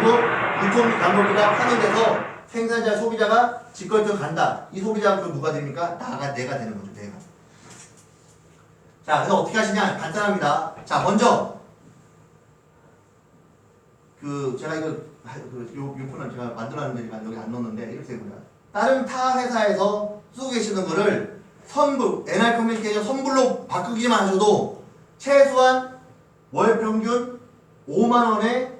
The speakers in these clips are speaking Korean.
그리고 유통 방법비가 파손돼서 생산자 소비자가 직거래로 간다. 이 소비자가 그 누가 됩니까? 나가 내가 되는 거죠. 내가. 자, 그래서 어떻게 하시냐? 간단합니다. 자, 먼저 그 제가 이거 그요 요거는 제가 만들었는데 여기 안 넣었는데 이렇게 됩니다. 다른 타 회사에서 쓰고 계시는 거를 선불 NR 커뮤니케이션 선불로 바꾸기만 하셔도 최소한 월 평균 5만 원에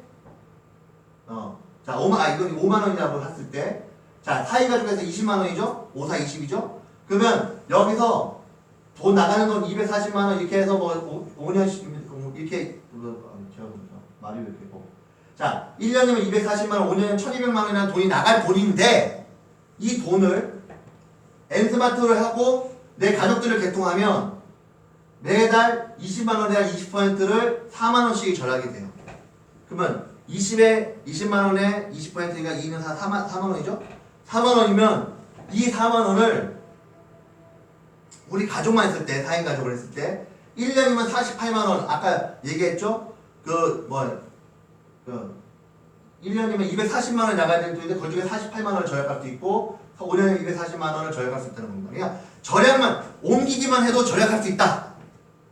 어, 자 5만 아 이건 5만 원이라고 했을 때 자, 사이 가족에서 20만 원이죠? 5, 4, 20이죠? 그러면 여기서 돈 나가는 돈 240만 원 이렇게 해서 뭐 5, 년씩 이렇게 뭐, 아, 제가 말이 왜 이렇게 뭐. 자, 1년이면 240만 원, 5년이면 1200만 원이라는 돈이 나갈 돈인데 이 돈을 엔스마트를 하고 내 가족들을 개통하면 매달 20만 원에 한 20%를 4만 원씩 절하게 돼요. 그러면 20에 20만 원에 20%니까 2는 4만, 4만 원이죠? 4만 원이면 이 4만 원을 우리 가족만 했을 때, 4인 가족을 했을 때 1년이면 48만 원. 아까 얘기했죠? 그, 뭐, 그, 1년이면 240만 원 나가야 될 돈인데 그 중에 48만 원을 절약할 수 있고 5년에 240만 원을 절약할 수 있다는 겁니다. 그러니까 절약만 옮기기만 해도 절약할 수 있다.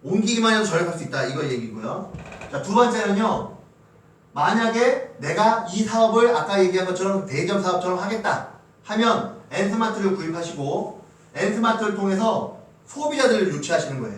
옮기기만 해도 절약할 수 있다. 이거 얘기고요. 자, 두 번째는요. 만약에 내가 이 사업을 아까 얘기한 것처럼 대점 사업처럼 하겠다 하면 엔스마트를 구입하시고 엔스마트를 통해서 소비자들을 유치하시는 거예요.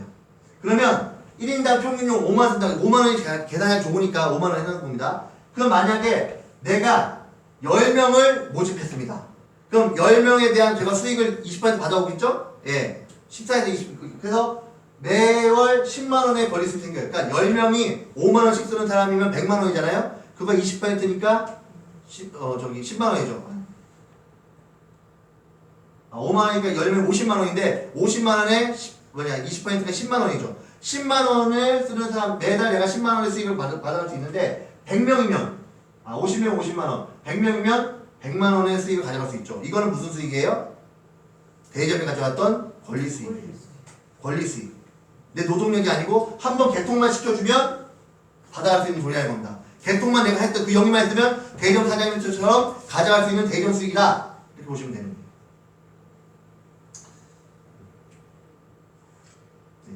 그러면 1인당 평균용 5만 원 쓴다. 5만 원이 계- 계산하기 좋으니까 5만 원 해놓은 겁니다. 그럼 만약에 내가 10명을 모집했습니다. 그럼 10명에 대한 제가 수익을 20% 받아오겠죠? 예. 14에서 20. 그래서 매월 10만 원의 벌이수이 생겨요. 그러니까 10명이 5만 원씩 쓰는 사람이면 100만 원이잖아요. 그거 20%니까 어 저기 10만 원이죠. 아, 5만 원이니까 10명 50만 원인데 50만 원에 10, 뭐냐 20%니까 10만 원이죠. 10만 원을 쓰는 사람 매달 내가 10만 원의 수익을 받, 받아갈 수 있는데 100명이면 아 50명 50만 원 100명이면 100만 원의 수익을 가져갈 수 있죠. 이거는 무슨 수익이에요? 대점이 가져갔던 권리 수익. 권리 수익. 내 노동력이 아니고 한 번 개통만 시켜주면 받아갈 수 있는 돈이라는 겁니다. 개통만 내가 했던 그 영위만 했으면 대점 사장님처럼 가져갈 수 있는 대점 수익이다. 이렇게 보시면 되는 거예요. 네.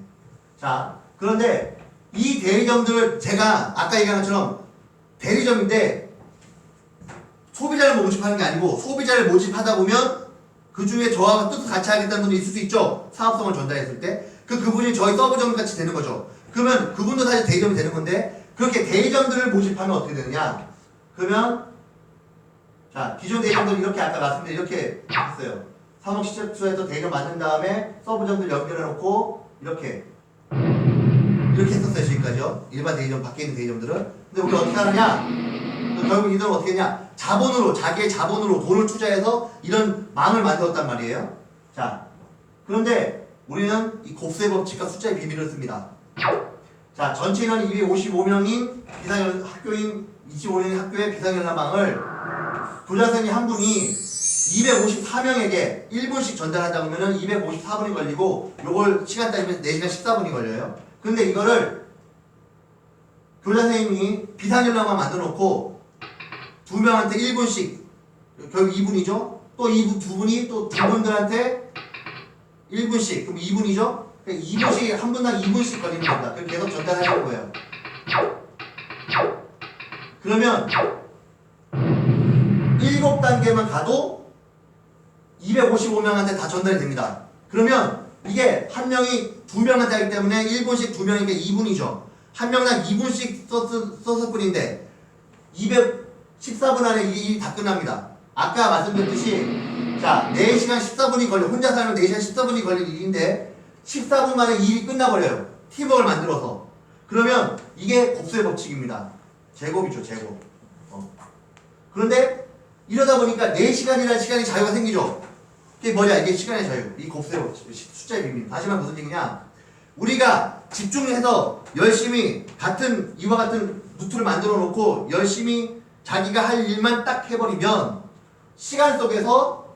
자, 그런데 이 대리점들을 제가 아까 얘기한 것처럼 대리점인데 소비자를 모집하는 게 아니고 소비자를 모집하다 보면 그 중에 저와 뜻을 같이 하겠다는 분이 있을 수 있죠. 사업성을 전달했을 때. 그 그분이 저희 서브점 같이 되는 거죠. 그러면 그분도 사실 대리점이 되는 건데 그렇게 대리점들을 모집하면 어떻게 되느냐? 그러면 자 기존 대리점들 이렇게 아까 말씀드린 이렇게 했어요. 사목 시책소에서 대리점 만든 다음에 서브점들 연결해 놓고 이렇게 이렇게 했었어요 지금까지요. 일반 대리점 밖에 있는 대리점들은. 근데 우리 어떻게 하느냐? 그 결국 이들은 어떻게 했냐? 자본으로 자기의 자본으로 돈을 투자해서 이런 망을 만들었단 말이에요. 자 그런데 우리는 이 곱세 법칙과 숫자의 비밀을 씁니다. 자 전체 인원 255명인 비상연 학교인 25명의 학교의 비상연락망을 교장선생님 한 분이 254명에게 1분씩 전달한다고 하면은 254분이 걸리고 요걸 시간 따지면 4시간 14분이 걸려요. 근데 이거를 교장선생님이 비상연락만 만들어 놓고 두 명한테 1분씩 결국 2분이죠. 또 2분 두 분이 또 두 분들한테 1분씩 그럼 2분이죠. 2분씩 한 분당 2분씩 걸리는 겁니다. 그럼 계속 전달하는 거예요. 그러면 7단계만 가도 255명한테 다 전달이 됩니다. 그러면 이게 한 명이 두 명한테 하기 때문에 1분씩 두 명이니까 2분이죠. 한 명당 2분씩 썼을, 썼을 뿐인데 214분 안에 이 일이 다 끝납니다. 아까 말씀드렸듯이 자 4시간 14분이 걸려 혼자 살면 4시간 14분이 걸릴 일인데 14분 만에 이 일이 끝나버려요. 팀워크를 만들어서 그러면 이게 곱수의 법칙입니다. 제곱이죠 제곱. 어. 그런데 이러다 보니까 4시간이라는 시간이 자유가 생기죠. 이게 뭐냐 이게 시간의 자유 이 곱수의 법칙 숫자의 비밀 다시 말해 무슨 얘기냐 우리가 집중해서 열심히 같은 이와 같은 루트를 만들어 놓고 열심히 자기가 할 일만 딱 해버리면 시간 속에서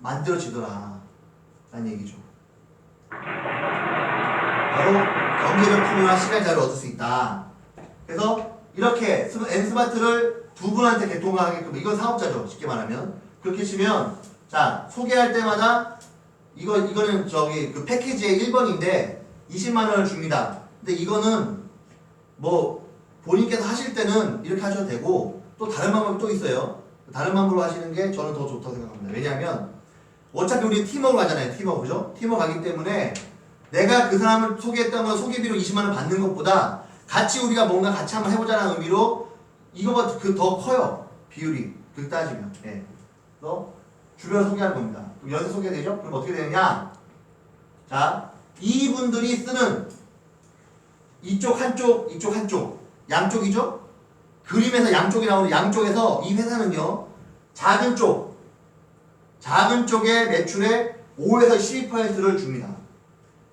만들어지더라. 라는 얘기죠. 바로 경제적 풍요와 시간 자유를 얻을 수 있다. 그래서 이렇게 스- N스마트를 두 분한테 개통하게끔 이건 사업자죠. 쉽게 말하면. 그렇게 치면 자 소개할 때마다 이거 이거는 저기 그 패키지의 1번인데 20만 원을 줍니다. 근데 이거는 뭐 본인께서 하실 때는 이렇게 하셔도 되고 또 다른 방법이 또 있어요. 다른 방법으로 하시는 게 저는 더 좋다고 생각합니다. 왜냐하면 어차피 우리 팀워크 가잖아요. 팀워크 그죠? 팀워크 가기 때문에 내가 그 사람을 소개했다면 소개비로 20만 원 받는 것보다 같이 우리가 뭔가 같이 한번 해보자는 의미로 이거보다 그 더 커요. 비율이 그 따지면. 예. 그래서 주변 소개하는 겁니다. 그럼 연쇄 소개되죠? 그럼 어떻게 되느냐? 자, 이분들이 쓰는 이쪽 한쪽, 이쪽 한쪽, 양쪽이죠? 그림에서 양쪽이 나오는 양쪽에서 이 회사는요, 작은 쪽, 작은 쪽의 매출의 5에서 12%를 줍니다.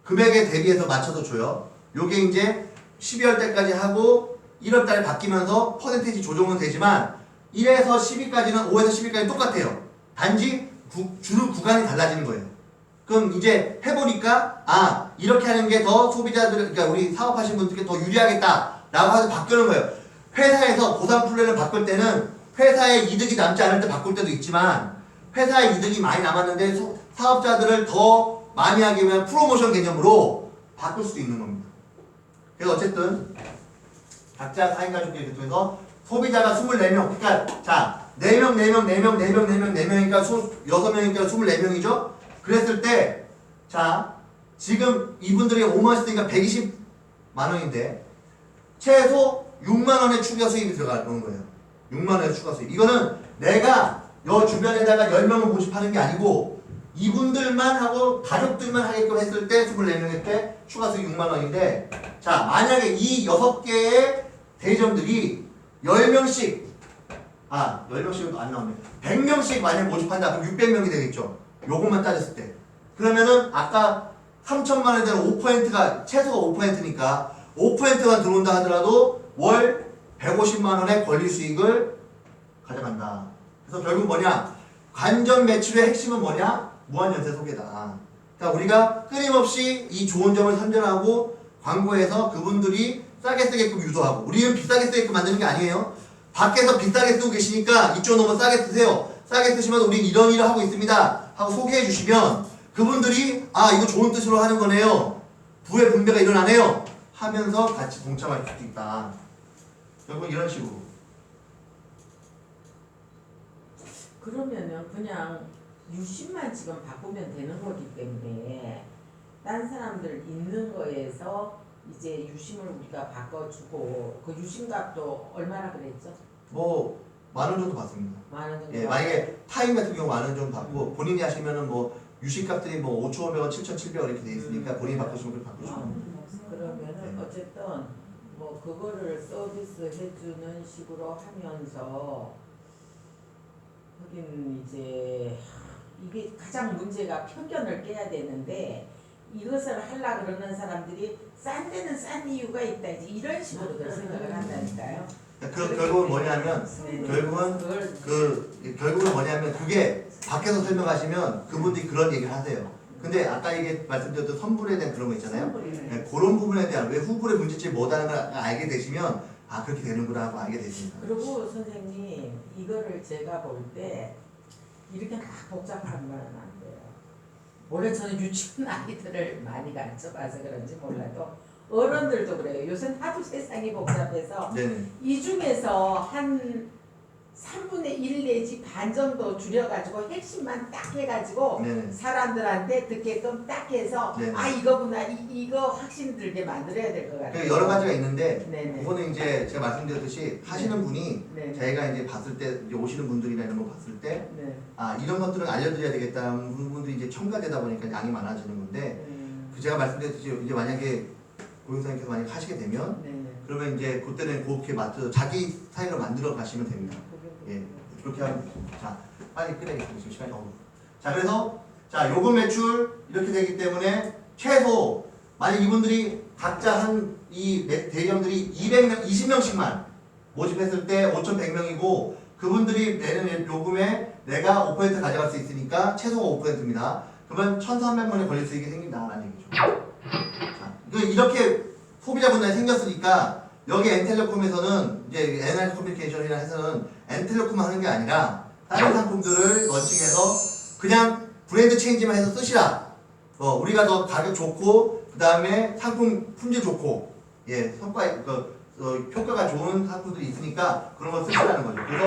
금액에 대비해서 맞춰서 줘요. 요게 이제 12월 달까지 하고 1월 달에 바뀌면서 퍼센테이지 조정은 되지만 1에서 10위까지는 5에서 10위까지 똑같아요. 단지 구, 주는 구간이 달라지는 거예요. 그럼 이제 해보니까 아 이렇게 하는 게 더 소비자들 그러니까 우리 사업하시는 분들께 더 유리하겠다라고 해서 바꾸는 거예요. 회사에서 보상 플랜을 바꿀 때는 회사의 이득이 남지 않을 때 바꿀 때도 있지만 회사의 이득이 많이 남았는데 소- 사업자들을 더 많이 하기 위한 프로모션 개념으로 바꿀 수도 있는 겁니다. 그래서 어쨌든 각자 4인 가족끼리 통해서 소비자가 24명 그러니까 자 4명 4명 4명 4명 4명 4명이니까 6명이니까 24명이죠 그랬을 때 자 지금 이분들이 5만 쓰니까 120만 원인데 최소 6만 원의 추가 수입이 들어가는 거예요. 6만 원의 추가 수입. 이거는 내가 여 주변에다가 10명을 모집하는 게 아니고 이분들만 하고 가족들만 하게끔 했을 때 24명일 때 추가 수익 6만 원인데 자 만약에 이 6개의 대점들이 10명씩 아 10명씩은 안 나오네 100명씩 만약 모집한다. 그럼 600명이 되겠죠. 요것만 따졌을 때. 그러면은 아까 3천만 원에 대한 5%가 최소가 5%니까 5%만 들어온다 하더라도 월 150만 원의 권리 수익을 가져간다 그래서 결국 뭐냐 관전 매출의 핵심은 뭐냐 무한연쇄 소개다 그러니까 우리가 끊임없이 이 좋은 점을 선전하고 광고해서 그분들이 싸게 쓰게끔 유도하고 우리는 비싸게 쓰게끔 만드는 게 아니에요. 밖에서 비싸게 쓰고 계시니까 이쪽 너무 싸게 쓰세요. 싸게 쓰시면 우린 이런 일을 하고 있습니다. 하고 소개해 주시면 그분들이 아 이거 좋은 뜻으로 하는 거네요. 부의 분배가 일어나네요. 하면서 같이 동참할 수도 있다. 결국 이런 식으로. 그러면은 그냥 유심만 지금 바꾸면 되는 거기 때문에 딴 사람들 있는 거에서 이제 유심을 우리가 바꿔주고 그 유심값도 얼마나 그랬죠? 뭐 만 원 정도 받습니다. 많은 정도. 예, 만약에 타임 같은 경우 만 원 정도 받고 본인이 하시면은 뭐 유식값들이 뭐 5,500원, 7,700원 이렇게 돼 있으니까 본인이 바꾸시면 그렇게 바꾸시면 됩니다. 그러면은 네. 어쨌든 뭐 그거를 서비스 해주는 식으로 하면서 하긴 이제 이게 가장 문제가 편견을 깨야 되는데 이것을 하려 그러는 사람들이 싼 데는 싼 이유가 있다 이제 이런 식으로들 생각을 한다니까요. 그 결국은 뭐냐면 네. 결국은 그걸 그 결국은 뭐냐면 그게 밖에서 설명하시면 그분들이 그런 얘기를 하세요. 근데 아까 얘기 말씀드렸던 선불에 대한 그런 거 있잖아요. 네, 그런 부분에 대한 왜 후불의 문제점이 뭐다는 걸 알게 되시면 아 그렇게 되는구나 하고 알게 되십니다. 그리고 선생님 이거를 제가 볼 때 이렇게 막 복잡한 건 안 돼요. 원래 저는 유치원 아이들을 많이 가르쳐봐서 그런지 몰라도 어른들도 그래요. 요새 하도 세상이 복잡해서 네네. 이 중에서 한 3분의 1 내지 반 정도 줄여가지고 핵심만 딱 해가지고 네네. 사람들한테 듣게끔 딱 해서 네네. 아 이거구나 이, 이거 확신 들게 만들어야 될것그 같아요. 여러 가지가 있는데 네네. 그거는 이제 제가 말씀드렸듯이 하시는 분이 네네. 저희가 이제 봤을 때 이제 오시는 분들이나 이런 거 봤을 때 네. 아 이런 것들은 알려드려야 되겠다는 부분들이 이제 첨가되다 보니까 양이 많아지는 건데 음, 그 제가 말씀드렸듯이 이제 만약에 고용사님께서 만약 하시게 되면 네네. 그러면 이제 그때는 그렇게 맞춰 자기 스타일로 만들어 가시면 됩니다. 예 그렇게 하면 자 빨리 끝내겠습니다. 지금 시간이 너무 자 그래서 자 요금 매출 이렇게 되기 때문에 최소 만약 이분들이 각자 한 이 대기업들이 200명 20명씩만 모집했을 때 5,100명이고 그분들이 내는 요금에 내가 5% 가져갈 수 있으니까 최소가 5%입니다. 그러면 1,300만원의 권리 수익이 생긴다라는 얘기죠. 자, 그 이렇게 소비자 분단이 생겼으니까 여기 엔텔레콤에서는 이제 NR 커뮤니케이션이라 해서는 엔텔레콤 하는 게 아니라 다른 상품들을 런칭해서 그냥 브랜드 체인지만 해서 쓰시라. 어, 우리가 더 가격 좋고 그 다음에 상품 품질 좋고 예 성과 그 어, 효과가 좋은 상품들이 있으니까 그런 걸 쓰시라는 거죠. 그래서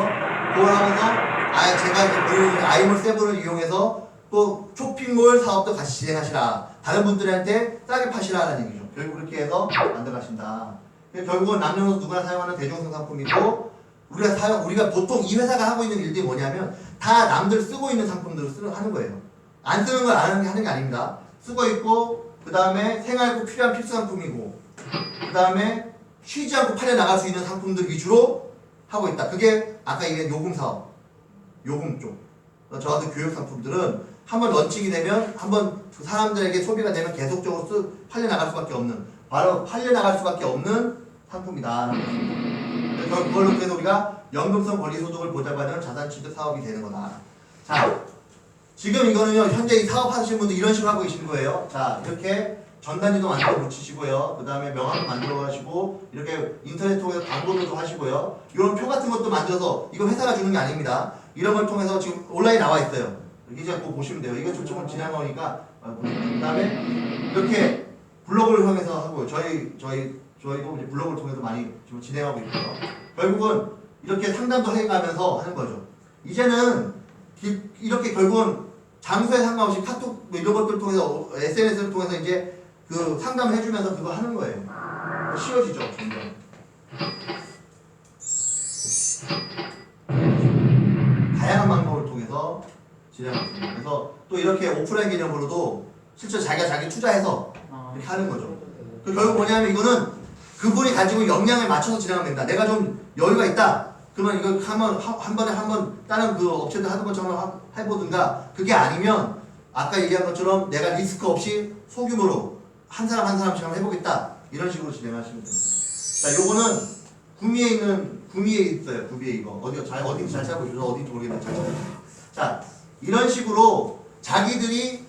그걸 하면서 아 제가 그 아이몰 세븐을 이용해서 또 쇼핑몰 사업도 같이 진행하시라. 다른 분들한테 싸게 파시라라는 얘기죠. 결국 그렇게 해서 만들어 가신다. 결국은 남녀노소 누구나 사용하는 대중성 상품이고 우리가 사용 우리가 보통 이 회사가 하고 있는 일들이 뭐냐면 다 남들 쓰고 있는 상품들을 쓰는 하는 거예요. 안 쓰는 걸 안 하는 게 하는 게 아닙니다. 쓰고 있고 그 다음에 생활 꼭 필요한 필수 상품이고 그 다음에 쉬지 않고 팔려 나갈 수 있는 상품들 위주로 하고 있다. 그게 아까 얘기한 요금 사업, 요금 쪽. 저 같은 교육 상품들은 한번 런칭이 되면 한번 그 사람들에게 소비가 되면 계속적으로 쓰, 팔려 나갈 수밖에 없는 바로 팔려 나갈 수밖에 없는 상품이다. 그래서 그걸로 통해서 우리가 연금성 권리 소득을 보장받는 자산 취득 사업이 되는 거다. 자, 지금 이거는요 현재 이 사업 하시는 분들 이런 식으로 하고 계시는 거예요. 자, 이렇게 전단지도 만들어 붙이시고요. 그 다음에 명함도 만들어 가시고 이렇게 인터넷 통해서 광고도 좀 하시고요. 이런 표 같은 것도 만들어서 이거 회사가 주는 게 아닙니다. 이런 걸 통해서 지금 온라인 나와 있어요. 이렇게 이제 꼭 보시면 돼요. 이거 좀 조금 지난 거니까 어, 그 다음에 이렇게 블로그를 통해서 하고요. 저희 저희 저희도 이제 블로그를 통해서 많이 지금 진행하고 있고요. 결국은 이렇게 상담도 해가면서 하는 거죠. 이제는 기- 이렇게 결국은 장소에 상관없이 카톡 뭐 이런 것들 통해서 SNS를 통해서 이제 그 상담을 해주면서 그거 하는 거예요. 쉬워지죠, 점점. 다양한 방법을 통해서 진행하고 있습니다. 그래서 또 이렇게 오프라인 개념으로도 실제 자기가 자기 투자해서 어, 이렇게 하는 거죠. 그 결국 뭐냐면 이거는 그분이 가지고 역량에 맞춰서 진행하면 된다. 내가 좀 여유가 있다. 그러면 이거 한번 하- 한 번에 한 번 다른 그 업체들 하는 것처럼 하- 해보든가 그게 아니면 아까 얘기한 것처럼 내가 리스크 없이 소규모로 한 사람 한 사람씩 한번 해보겠다 이런 식으로 진행하시면 됩니다. 자, 요거는 구미에 있는 구미에 있어요. 구미에 이거 어디 잘 어디 잘 찾고 있어서 어딘지 모르겠는데 잘 찾고. 자, 이런 식으로 자기들이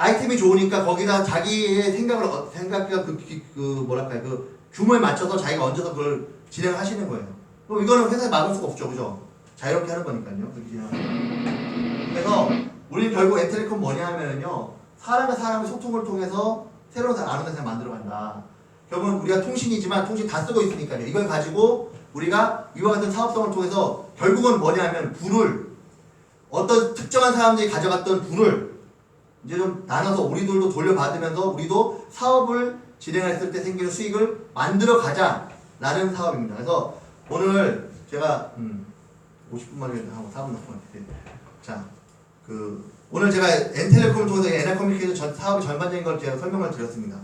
아이템이 좋으니까 거기다 자기의 생각을 어- 생각과 그, 그, 그 뭐랄까요 그 규모에 맞춰서 자기가 얹어서 그걸 진행하시는 거예요. 그럼 이거는 회사에 막을 수가 없죠, 그죠? 자유롭게 하는 거니까요. 그래서 우리 결국 엔텔레콤 뭐냐 하면은요 사람과 사람의 소통을 통해서 새로운 사람 아는 세상 만들어간다. 결국은 우리가 통신이지만 통신 다 쓰고 있으니까요. 이걸 가지고 우리가 이와 같은 사업성을 통해서 결국은 뭐냐 하면 부를 어떤 특정한 사람들이 가져갔던 부를 이제 좀 나눠서 우리들도 돌려받으면서 우리도 사업을 진행했을 때 생기는 수익을 만들어 가자라는 사업입니다. 그래서 오늘 제가 음, 50분 만에 하고 4분 넘은 것 같아요. 자, 그 오늘 제가 엔텔레콤을 통해서 엔알 커뮤니케이션 전 사업의 전반적인 걸 제가 설명을 드렸습니다.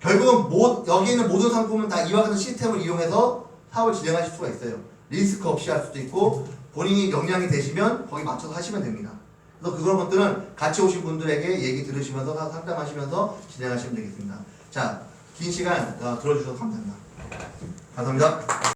결국은 모, 여기 있는 모든 상품은 다 이와 같은 시스템을 이용해서 사업을 진행하실 수가 있어요. 리스크 없이 할 수도 있고 본인이 역량이 되시면 거기 맞춰서 하시면 됩니다. 그래서 그런 것들은 같이 오신 분들에게 얘기 들으시면서 사- 상담하시면서 진행하시면 되겠습니다. 자, 긴 시간 어, 들어주셔서 감사합니다. 감사합니다.